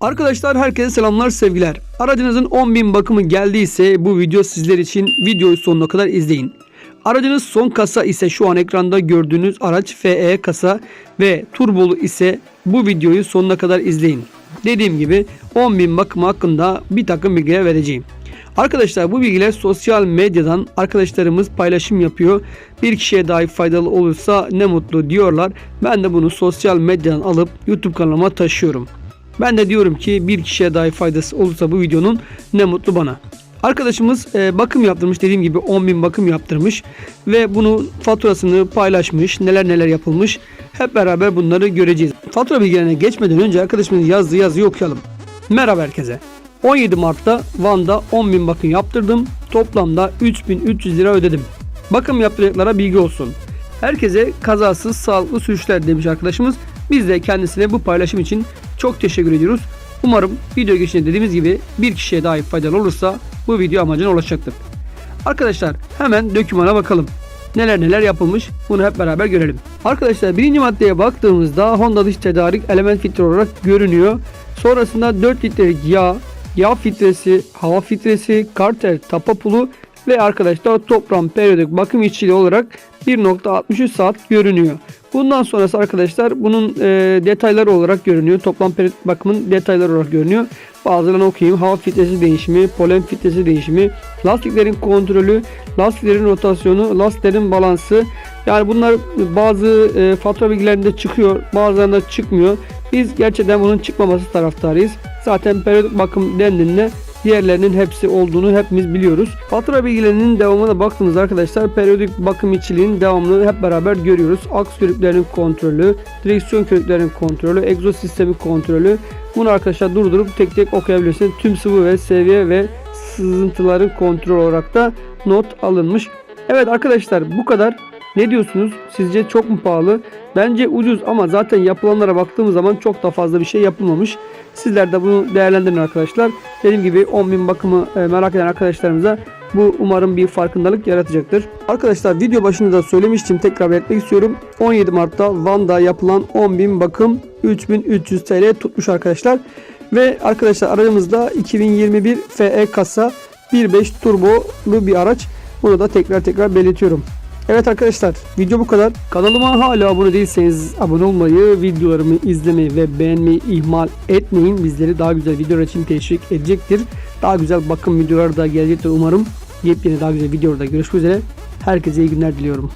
Arkadaşlar herkese selamlar sevgiler. Aracınızın 10.000 bakımı geldiyse bu video sizler için videoyu sonuna kadar izleyin. Aracınız son kasa ise şu an ekranda gördüğünüz araç FE kasa ve turbolu ise bu videoyu sonuna kadar izleyin. Dediğim gibi 10.000 bakımı hakkında bir takım bilgiler vereceğim. Arkadaşlar bu bilgiler sosyal medyadan arkadaşlarımız paylaşım yapıyor. Bir kişiye dahi faydalı olursa ne mutlu diyorlar. Ben de bunu sosyal medyadan alıp YouTube kanalıma taşıyorum. Ben de diyorum ki bir kişiye dahi faydası olursa bu videonun ne mutlu bana. Arkadaşımız e, bakım yaptırmış dediğim gibi 10.000 bakım yaptırmış ve bunu faturasını paylaşmış neler neler yapılmış hep beraber bunları göreceğiz. Fatura bilgilerine geçmeden önce arkadaşımın yazdığı yazıyı okuyalım. Merhaba herkese. 17 Mart'ta Van'da 10.000 bakım yaptırdım. Toplamda 3.300 lira ödedim. Bakım yaptıracaklara bilgi olsun. Herkese kazasız sağlıklı sürüşler demiş arkadaşımız. Biz de kendisine bu paylaşım için çok teşekkür ediyoruz. Umarım video geçişinde dediğimiz gibi bir kişiye dahi faydalı olursa bu video amacına ulaşacaktır. Arkadaşlar hemen dökümana bakalım. Neler neler yapılmış bunu hep beraber görelim. Arkadaşlar birinci maddeye baktığımızda Honda dış tedarik element filtre olarak görünüyor. Sonrasında 4 litrelik yağ, yağ filtresi, hava filtresi, karter, tapa pulu ve arkadaşlar toplam periyodik bakım işçiliği olarak 1.63 saat görünüyor. Bundan sonrası arkadaşlar bunun e, detayları olarak görünüyor. Toplam periyodik bakımın detayları olarak görünüyor. Bazılarını okuyayım. Hava filtresi değişimi, polen filtresi değişimi, lastiklerin kontrolü, lastiklerin rotasyonu, lastiklerin balansı. Yani bunlar bazı e, fatura bilgilerinde çıkıyor, bazılarında çıkmıyor. Biz gerçekten bunun çıkmaması taraftarıyız. Zaten periyodik bakım dendiğinde diğerlerinin hepsi olduğunu hepimiz biliyoruz. Fatura bilgilerinin devamına baktığımızda arkadaşlar periyodik bakım içiliğinin devamını hep beraber görüyoruz. Aks körüklerinin kontrolü, direksiyon körüklerinin kontrolü, egzoz sistemi kontrolü. Bunu arkadaşlar durdurup tek tek okuyabilirsiniz. Tüm sıvı ve seviye ve sızıntıların kontrol olarak da not alınmış. Evet arkadaşlar bu kadar. Ne diyorsunuz? Sizce çok mu pahalı? Bence ucuz ama zaten yapılanlara baktığımız zaman çok da fazla bir şey yapılmamış. Sizler de bunu değerlendirin arkadaşlar. Dediğim gibi 10.000 bakımı e, merak eden arkadaşlarımıza bu umarım bir farkındalık yaratacaktır. Arkadaşlar video başında da söylemiştim tekrar belirtmek istiyorum. 17 Mart'ta Van'da yapılan 10.000 bakım 3300 TL tutmuş arkadaşlar. Ve arkadaşlar aracımızda 2021 FE kasa 1.5 turbolu bir araç. Bunu da tekrar tekrar belirtiyorum. Evet arkadaşlar video bu kadar. Kanalıma hala abone değilseniz abone olmayı, videolarımı izlemeyi ve beğenmeyi ihmal etmeyin. Bizleri daha güzel videolar için teşvik edecektir. Daha güzel bakım videoları da gelecektir umarım. Yepyeni daha güzel videolarda görüşmek üzere. Herkese iyi günler diliyorum.